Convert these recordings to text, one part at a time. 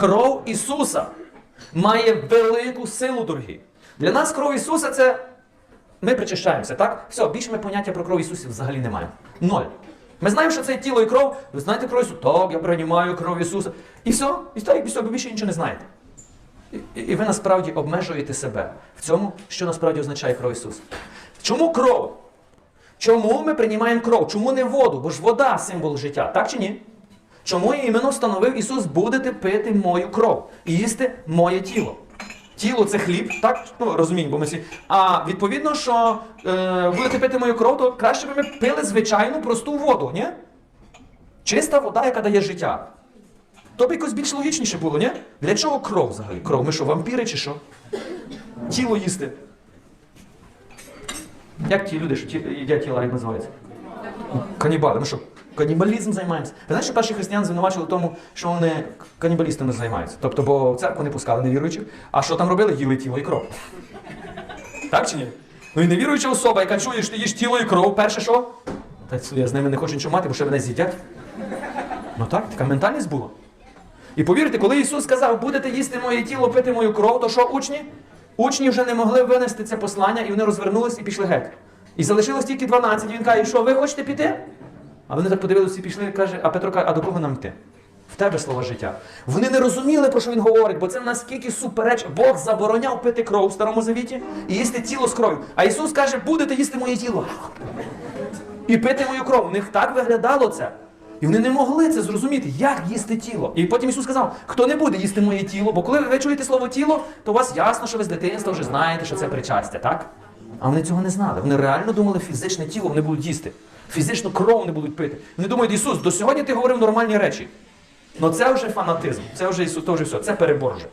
Кров Ісуса має велику силу, дорогі. Для нас кров Ісуса це ми причащаємося, так? Все, більше ми поняття про кров Ісуса взагалі не маємо. Ноль. Ми знаємо, що це тіло і кров. Ви знаєте кров Ісуса? Так, я приймаю кров Ісуса. І все, і так, і все, ви більше нічого не знаєте. І, і ви насправді обмежуєте себе в цьому, що насправді означає кров Ісуса. Чому кров? Чому ми приймаємо кров? Чому не воду? Бо ж вода символ життя, так чи ні? Чому іменно встановив Ісус, будете пити мою кров і їсти моє тіло? Тіло це хліб, так? Ну, розуміємо, бо ми всі. А відповідно, що е, будете пити мою кров, то краще би ми пили звичайну просту воду, ні? Чиста вода, яка дає життя. То б якось більш логічніше було, ні? Для чого кров взагалі? Кров? Ми що, вампіри чи що? Тіло їсти. Як ті люди, що ті, їдять тіла, як називаються? Канібали. Ми що, канібалізм займаємося? Ви знаєте, що перші християни звинувачили тому, що вони канібалістами займаються. Тобто, бо в церкву не пускали невіруючих. А що там робили? Їли тіло і кров. Так чи ні? Ну і невіруюча особа, яка чує, що ти їш тіло і кров, перше що? Та я з ними не хочу нічого мати, бо ще мене з'їдять. Ну так, така ментальність була. І повірте, коли Ісус сказав, будете їсти моє тіло, пити мою кров, то що учні? Учні вже не могли винести це послання, і вони розвернулись і пішли геть. І залишилось тільки 12. І він каже, що ви хочете піти? А вони так подивилися і пішли, і каже, а Петро каже, а до кого нам йти? В тебе слово життя. Вони не розуміли, про що він говорить, бо це наскільки супереч. Бог забороняв пити кров в Старому Завіті і їсти тіло з кров'ю. А Ісус каже, будете їсти моє тіло. І пити мою кров. У них так виглядало це. І вони не могли це зрозуміти, як їсти тіло. І потім Ісус сказав, хто не буде їсти моє тіло, бо коли ви чуєте слово тіло, то у вас ясно, що ви з дитинства вже знаєте, що це причастя, так? А вони цього не знали. Вони реально думали, фізичне тіло вони будуть їсти. Фізичну кров не будуть пити. Вони думають, Ісус, до сьогодні ти говорив нормальні речі. Ну це вже фанатизм, це вже Ісус, то вже все, це перебор вже.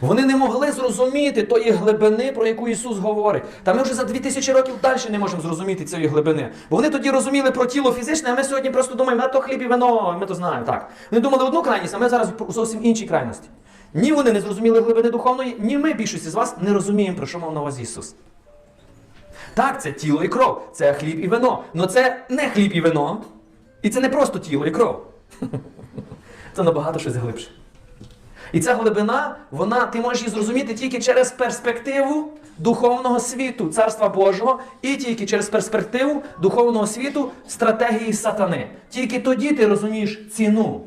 Вони не могли зрозуміти тої глибини, про яку Ісус говорить. Та ми вже за 2000 років далі не можемо зрозуміти цієї глибини. Бо вони тоді розуміли про тіло фізичне, а ми сьогодні просто думаємо, а то хліб і вино, ми то знаємо. Так. Вони думали одну крайність, а ми зараз зовсім іншій крайності. Ні вони не зрозуміли глибини духовної, ні ми, більшість з вас, не розуміємо, про що мав на увазі Ісус. Так, це тіло і кров, це хліб і вино. Але це не хліб і вино. І це не просто тіло і кров. Це набагато щось глибше. І ця глибина, вона, ти можеш її зрозуміти тільки через перспективу духовного світу Царства Божого, і тільки через перспективу духовного світу стратегії сатани. Тільки тоді ти розумієш ціну,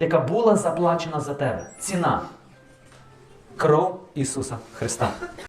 яка була заплачена за тебе. Ціна. Кров Ісуса Христа.